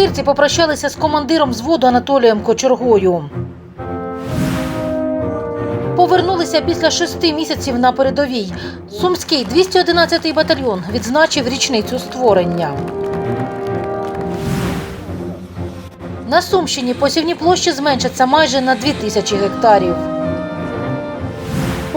Охтирці попрощалися з командиром взводу Анатолієм Кочергою. Повернулися після шести місяців на передовій. Сумський 211-й батальйон відзначив річницю створення. На Сумщині посівні площі зменшаться майже на 2 тисячі гектарів.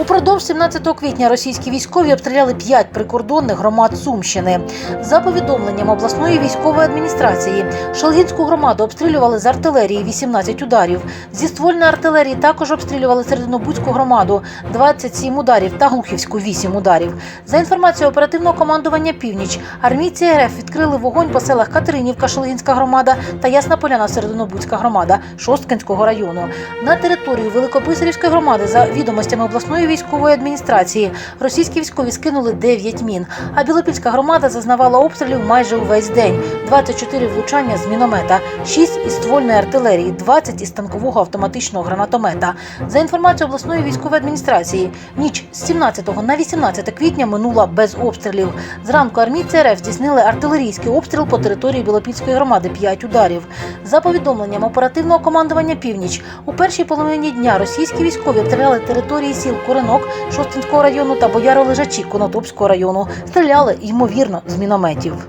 Упродовж 17 квітня російські військові обстріляли 5 прикордонних громад Сумщини. За повідомленням обласної військової адміністрації, Шалгінську громаду обстрілювали з артилерії 18 ударів. Зі ствольної артилерії також обстрілювали Серединобудську громаду 27 ударів та Глухівську 8 ударів. За інформацією оперативного командування Північ, армійці РФ відкрили вогонь по селах Катеринівка, Шалгінська громада та Ясна Поляна, Серединобудська громада Шосткинського району. На територію Великописарівської громади за відомостями обласної військової адміністрації російські військові скинули 9 мін. А Білопільська громада зазнавала обстрілів майже увесь день: 24 влучання з міномета, 6 із ствольної артилерії, 20 із танкового автоматичного гранатомета. За інформацією обласної військової адміністрації, ніч з 17 на 18 квітня минула без обстрілів. Зранку армійці РФ здійснили артилерійський обстріл по території Білопільської громади 5 ударів. За повідомленням оперативного командування Північ, у першій половині дня російські військові обстріляли території сіл Коренок Шостинського району та Бояро-Лежачі Конотопського району. Стріляли, ймовірно, з мінометів.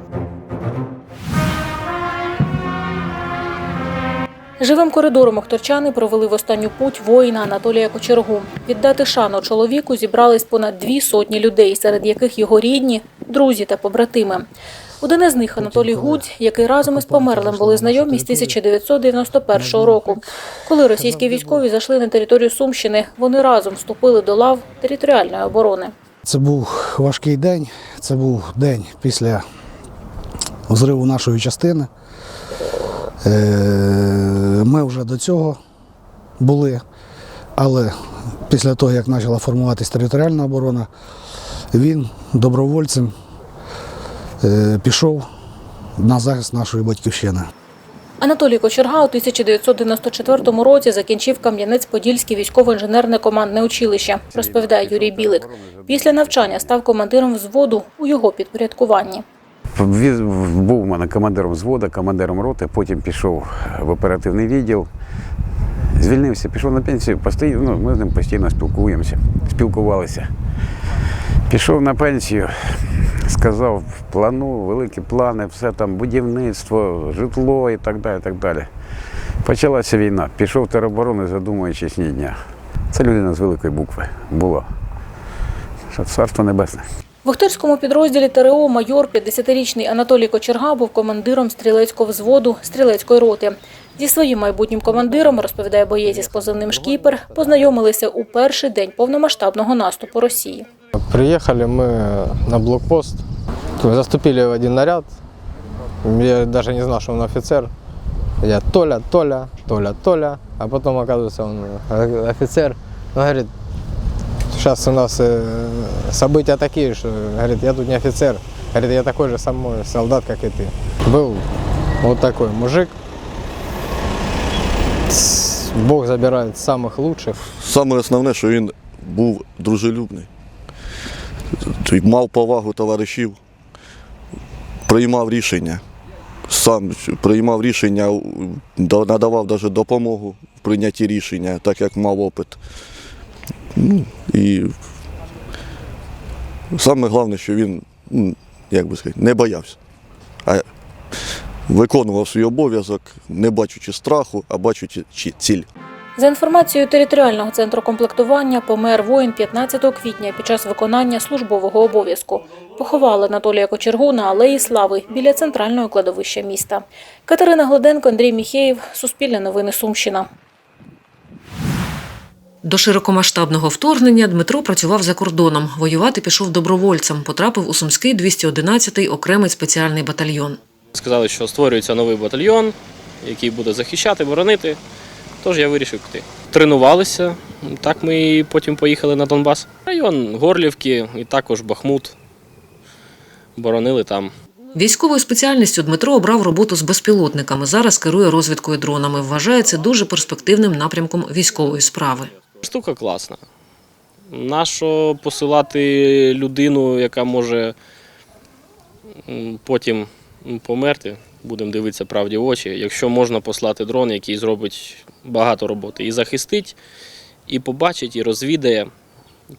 Живим коридором охторчани провели в останню путь воїна Анатолія Кочергу. Віддати шану чоловіку зібрались понад дві сотні людей, серед яких його рідні, друзі та побратими. Один із них Анатолій Гудь, який разом із померлим були знайомі з 1991 року. Коли російські військові зайшли на територію Сумщини, вони разом вступили до лав територіальної оборони. Це був важкий день. Це був день після зриву нашої частини. Е, Ми вже до цього були, але після того, як почала формуватись територіальна оборона, він добровольцем пішов на захист нашої батьківщини. Анатолій Кочерга у 1994 році закінчив Кам'янець-Подільське військово-інженерне командне училище, розповідає Юрій Білик. Після навчання став командиром взводу у його підпорядкуванні. Він був у мене командиром взводу, командиром роти, потім пішов в оперативний відділ. Звільнився, пішов на пенсію, постійно, ну, ми з ним постійно спілкуємося, спілкувалися. Пішов на пенсію, сказав, плану, великі плани, все там, будівництво, житло і так далі. Так далі. Почалася війна. Пішов тероборони, задумуючись ні дня. Це людина з великої букви була. Царство небесне. В Охтирському підрозділі ТРО майор 50-річний Анатолій Кочерга був командиром стрілецького взводу стрілецької роти. Зі своїм майбутнім командиром, розповідає боєць із позивним «Шкіпер», познайомилися у перший день повномасштабного наступу Росії. Приехали мы на блокпост, заступили в один наряд. Я даже не знал, что он офицер. Я Толя, Толя, Толя, Толя. А потом, оказывается, он э, офицер. Он говорит, сейчас у нас э, события такие, что, говорит, я тут не офицер. Говорит, я такой же самый солдат, как и ты. Был вот такой мужик. Бог забирает самых лучших. Саме основне, що він був дружелюбний, мав повагу товаришів, приймав рішення, сам приймав рішення, надавав навіть допомогу в прийнятті рішення, так як мав опит. Ну, і саме головне, що він, ну, як би сказати, не боявся, а виконував свій обов'язок, не бачучи страху, а бачучи ціль. За інформацією територіального центру комплектування, помер воїн 15 квітня під час виконання службового обов'язку. Поховали Анатолія Кочергу на Алеї Слави біля центрального кладовища міста. Катерина Гладенко, Андрій Міхеєв, Суспільне новини Сумщина. До широкомасштабного вторгнення Дмитро працював за кордоном. Воювати пішов добровольцем. Потрапив у Сумський 211-й окремий спеціальний батальйон. Сказали, що створюється новий батальйон, який буде захищати, боронити. Тож я вирішив піти. Тренувалися. Так ми і потім поїхали на Донбас. Район Горлівки і також Бахмут. Боронили там. Військовою спеціальністю Дмитро обрав роботу з безпілотниками. Зараз керує розвідкою дронами. Вважає це дуже перспективним напрямком військової справи. Штука класна. Нащо посилати людину, яка може потім померти? будемо дивитися правді в очі. Якщо можна послати дрон, який зробить багато роботи, і захистить, і побачить, і розвідає,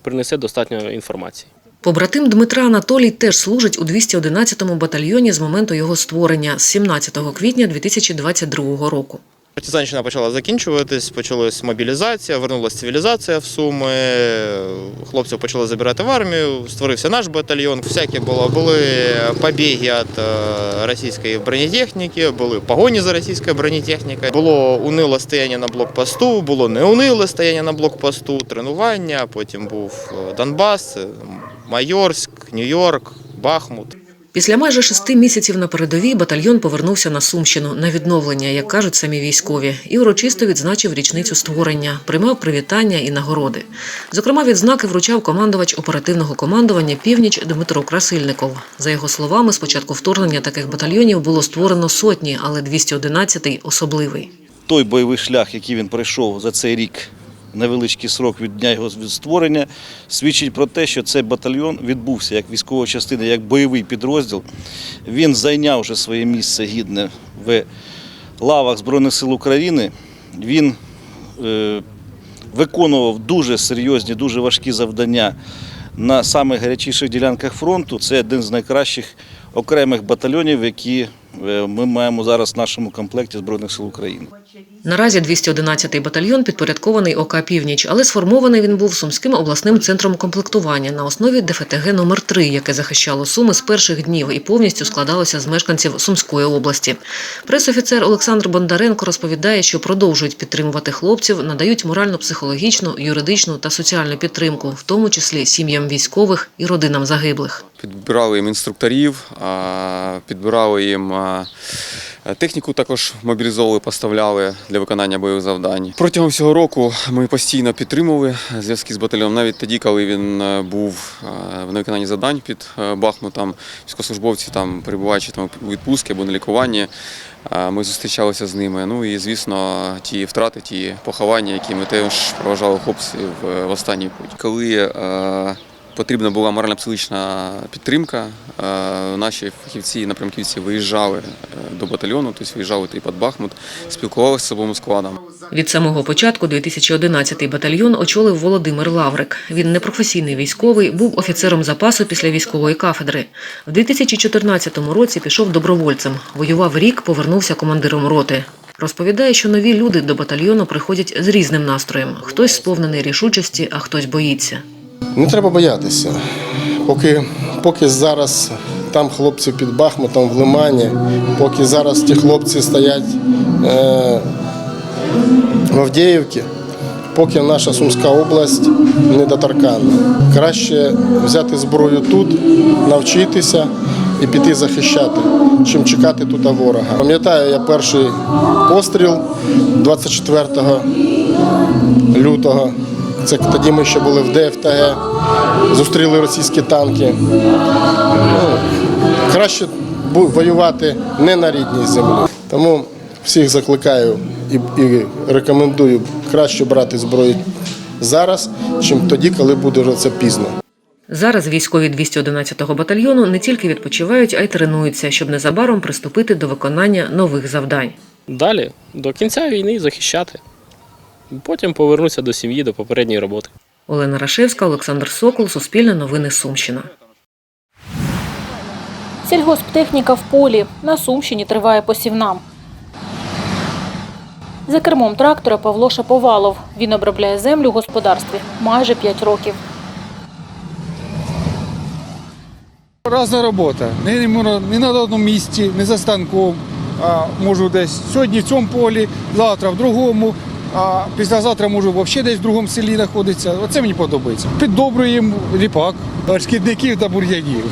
принесе достатньо інформації. Побратим Дмитра Анатолій теж служить у 211-му батальйоні з моменту його створення з 17 квітня 2022 року. Партизанщина почала закінчуватись, почалась мобілізація, вернулася цивілізація в Суми. Хлопців почали забирати в армію, створився наш батальйон. Всяке було. Були побіги від е, російської бронетехніки, були погоні за російською бронетехнікою. Було униле стояння на блокпосту, було неуниле стояння на блокпосту, тренування. Потім був е, Донбас, Майорськ, Нью-Йорк, Бахмут. Після майже шести місяців на передовій батальйон повернувся на Сумщину на відновлення, як кажуть самі військові, і урочисто відзначив річницю створення, приймав привітання і нагороди. Зокрема, відзнаки вручав командувач оперативного командування Північ Дмитро Красильников. За його словами, з початку вторгнення таких батальйонів було створено сотні, але 211-й – особливий. той бойовий шлях, який він пройшов за цей рік, невеличкий срок від дня його створення, свідчить про те, що цей батальйон відбувся як військова частина, як бойовий підрозділ. Він зайняв вже своє місце гідне в лавах Збройних сил України. Він е, виконував дуже серйозні, дуже важкі завдання на самих гарячіших ділянках фронту. Це один з найкращих окремих батальйонів, які е, ми маємо зараз в нашому комплекті Збройних сил України. Наразі 211-й батальйон підпорядкований ОК «Північ», але сформований він був Сумським обласним центром комплектування на основі ДФТГ номер 3 яке захищало Суми з перших днів і повністю складалося з мешканців Сумської області. Пресофіцер Олександр Бондаренко розповідає, що продовжують підтримувати хлопців, надають морально-психологічну, юридичну та соціальну підтримку, в тому числі сім'ям військових і родинам загиблих. Підбирали їм інструкторів, підбирали їм техніку, також мобілізовували, поставляли для виконання бойових завдань. Протягом всього року ми постійно підтримували зв'язки з батальйоном, навіть тоді, коли він е, був е, на виконанні завдань під е, Бахмутом, військовослужбовці там перебуваючи там у відпустці або на лікуванні. Ми зустрічалися з ними. Ну і звісно, ті втрати, ті поховання, які ми теж проважали хлопців в, останній путь. Коли потрібна була морально-психологічна підтримка. Е, Наші фахівці, напрямківці виїжджали е, до батальйону, тобто виїжджали під Бахмут, спілкувалися з особовим складом. Від самого початку 2011-й батальйон очолив Володимир Лаврик. Він непрофесійний військовий, був офіцером запасу після військової кафедри. В 2014 році пішов добровольцем. Воював рік, повернувся командиром роти. Розповідає, що нові люди до батальйону приходять з різним настроєм. Хтось сповнений рішучості, а хтось боїться. Не треба боятися. Поки, поки зараз там хлопці під Бахмутом в Лимані, поки зараз ті хлопці стоять е, в Авдіївці, поки наша Сумська область недоторканна. Краще взяти зброю тут, навчитися і піти захищати, чим чекати тут ворога. Пам'ятаю, я перший постріл 24 лютого. Це тоді ми ще були в ДФТГ, зустріли російські танки. Ну, краще воювати не на рідній землі. Тому всіх закликаю і, і рекомендую краще брати зброю зараз, чим тоді, коли буде вже це пізно. Зараз військові 211-го батальйону не тільки відпочивають, а й тренуються, щоб незабаром приступити до виконання нових завдань. Далі до кінця війни захищати. Потім повернуся до сім'ї, до попередньої роботи. Олена Рашевська, Олександр Сокол, Суспільне новини Сумщина. Сільгосптехніка в полі. На Сумщині триває посівна. За кермом трактора Павло Шаповалов. Він обробляє землю в господарстві майже 5 років. Разна робота. Не, не, не на одному місці, не за станком. А можу десь сьогодні в цьому полі, завтра в другому, а післязавтра можу взагалі десь в другому селі знаходитися. Оце мені подобається. Піддобруємо ріпак, шкідників та бур'янів.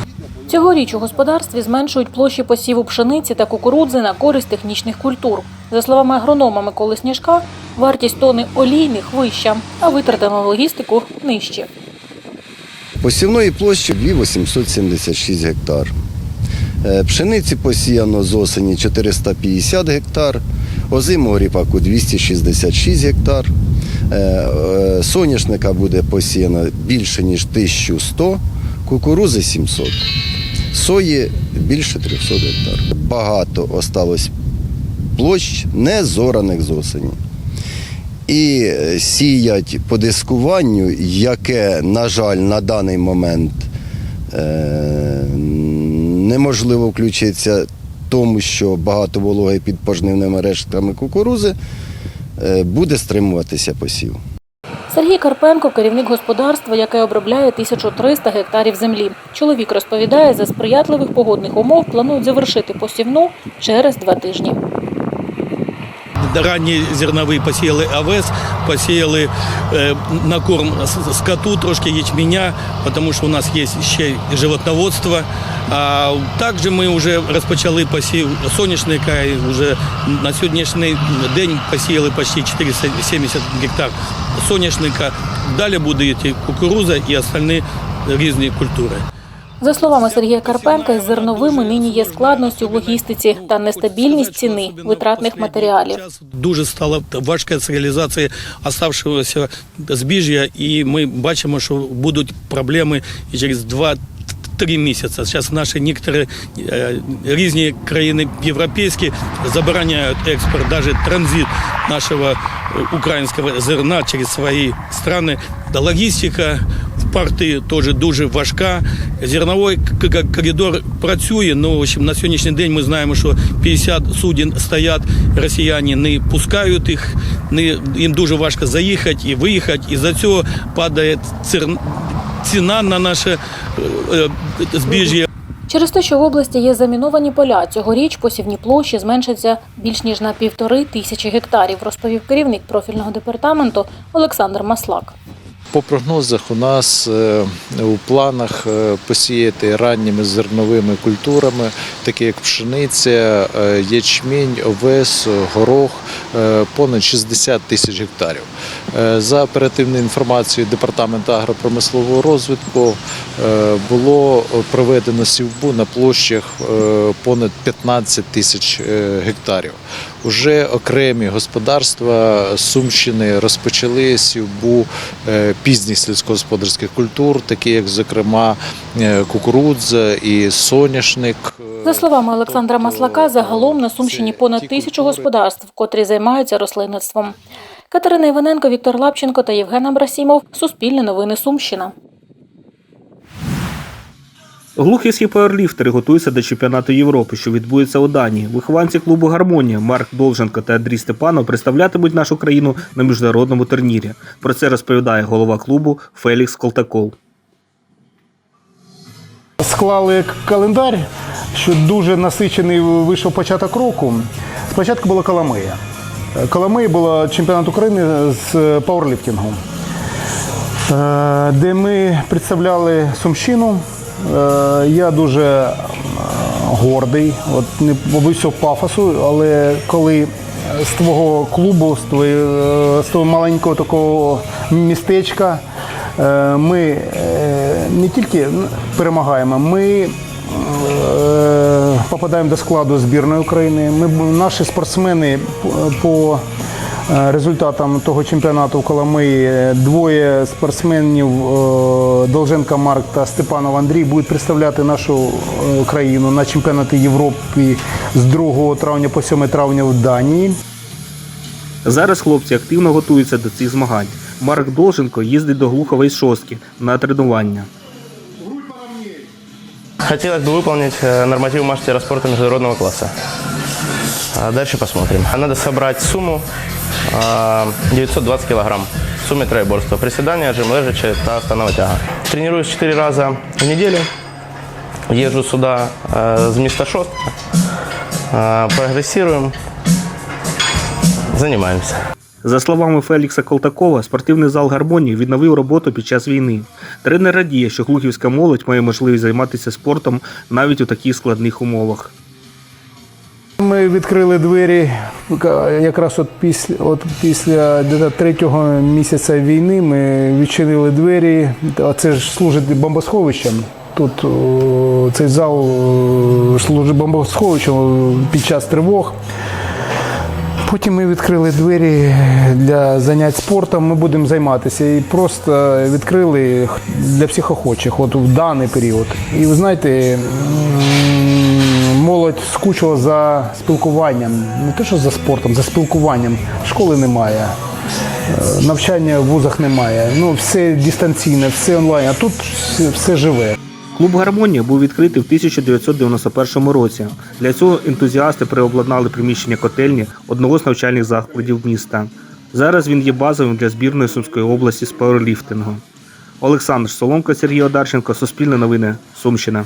Цьогоріч у господарстві зменшують площі посіву пшениці та кукурудзи на користь технічних культур. За словами агронома Миколи Сніжка, вартість тони олійних вища, а витрати на логістику нижчі. Посівної площі 2876 гектар. Е, Пшениці посіяно з осені 450 гектар, озимого ріпаку 266 гектар. Е, е, Соняшника буде посіяно більше, ніж 1100, кукурузи 700. сої більше 300 гектар. Багато осталось площ не зораних з осені. І е, сіять по дискуванню, яке, на жаль, на даний момент е, неможливо включитися, тому що багато вологи під пожнивними рештками кукурузи, е, буде стримуватися посів. Сергій Карпенко, керівник господарства, яке обробляє 1300 гектарів землі. Чоловік розповідає, за сприятливих погодних умов планують завершити посівну через два тижні. ранні зернові посіяли овес, посіяли е, на корм скоту трошки ячменя, тому що у нас є ще й животноводство. А також ми вже розпочали посів соняшника і вже на сьогоднішній день посіяли почти 470 гектар соняшника. Далі буде йти кукуруза і остальні різні культури. За словами Сергія Карпенка, з зерновими нині є складності в логістиці та нестабільність ціни витратних матеріалів. Дуже стала важка з реалізації оставшогося збіжжя, і ми бачимо, що будуть проблеми і через два. Три місяці. Зараз наші некоторі е, різні країни європейські забороняють експорт, навіть транзит нашого е, українського зерна через свої країни. Да, логістика в порти теж дуже важка. Зерновий коридор працює. Ну, в общем, на сьогоднішній день ми знаємо, що 50 суден стоять, росіяни не пускають їх, не, їм дуже важко заїхати і виїхати. І за цього падає цир- ціна на наше е, е, збіжжя. Через те, що в області є заміновані поля, цьогоріч посівні площі зменшаться більш ніж на півтори тисячі гектарів, розповів керівник профільного департаменту Олександр Маслак. По прогнозах у нас е, у планах е, посіяти ранніми зерновими культурами, такі як пшениця, е, ячмінь, овес, горох, понад 60 тисяч гектарів. За оперативною інформацією Департаменту агропромислового розвитку було проведено сівбу на площах понад 15 тисяч гектарів. Уже окремі господарства Сумщини розпочали сівбу е, пізніх сільськогосподарських культур, такі як, зокрема, е, кукурудза і соняшник. За словами Олександра Маслака, загалом на Сумщині понад тисячу господарств, котрі займаються рослинництвом. Катерина Іваненко, Віктор Лапченко та Євген Абрасімов. Суспільне новини Сумщина. Глухівські пауерліфтери готуються до чемпіонату Європи, що відбудеться у Данії. Вихованці клубу Гармонія Марк Долженко та Андрій Степанов представлятимуть нашу країну на міжнародному турнірі. Про це розповідає голова клубу Фелікс Колтаков. Склали календар, що дуже насичений вийшов початок року. Спочатку була Коломия. Коломия була чемпіонат України з пауерліфтингу, е, де ми представляли Сумщину. Е, Я дуже е, гордий, от не побився пафосу, але коли з твого клубу, з твоєї- з того маленького такого містечка, е, ми е, не тільки перемагаємо, ми е, попадаємо до складу збірної України. Ми, наші спортсмени по- е, результатам того чемпіонату в Коломиї двоє спортсменів е, Долженка Марк та Степанов Андрій будуть представляти нашу е, країну на чемпіонаті Європи з 2 травня по 7 травня в Данії. Зараз хлопці активно готуються до цих змагань. Марк Долженко їздить до Глухової шостки на тренування. Хотелось бы выполнить э, норматив мастера спорта международного класса. А дальше посмотрим. Надо собрать сумму а, 920 килограмм в сумме троеборства. Приседания, жим лежачи та станова тяга. Тренируюсь 4 раза в неделю. Езжу сюда э, с места шостка. А, Прогрессируем. Занимаемся. За словами Фелікса Колтакова, спортивний зал гармонії відновив роботу під час війни. Тренер радіє, що глухівська молодь має можливість займатися спортом навіть у таких складних умовах. Ми відкрили двері якраз от після, от після третього місяця війни. Ми відчинили двері. А це ж служить бомбосховищем. Тут о, цей зал служить бомбосховищем під час тривог. Потім ми відкрили двері для занять спортом. Ми будемо займатися і просто відкрили для всіх охочих, от в даний період. І ви знаєте, молодь скучила за спілкуванням, не те, що за спортом, за спілкуванням. Школи немає. е, Навчання в вузах немає. Ну, все дистанційне, все онлайн, а тут все, живе. Клуб Гармонія був відкритий в 1991 році. Для цього ентузіасти переобладнали приміщення котельні одного з навчальних закладів міста. Зараз він є базовим для збірної Сумської області з пауерліфтингу. Олександр Соломко, Сергій Одарченко, Суспільне новини, Сумщина.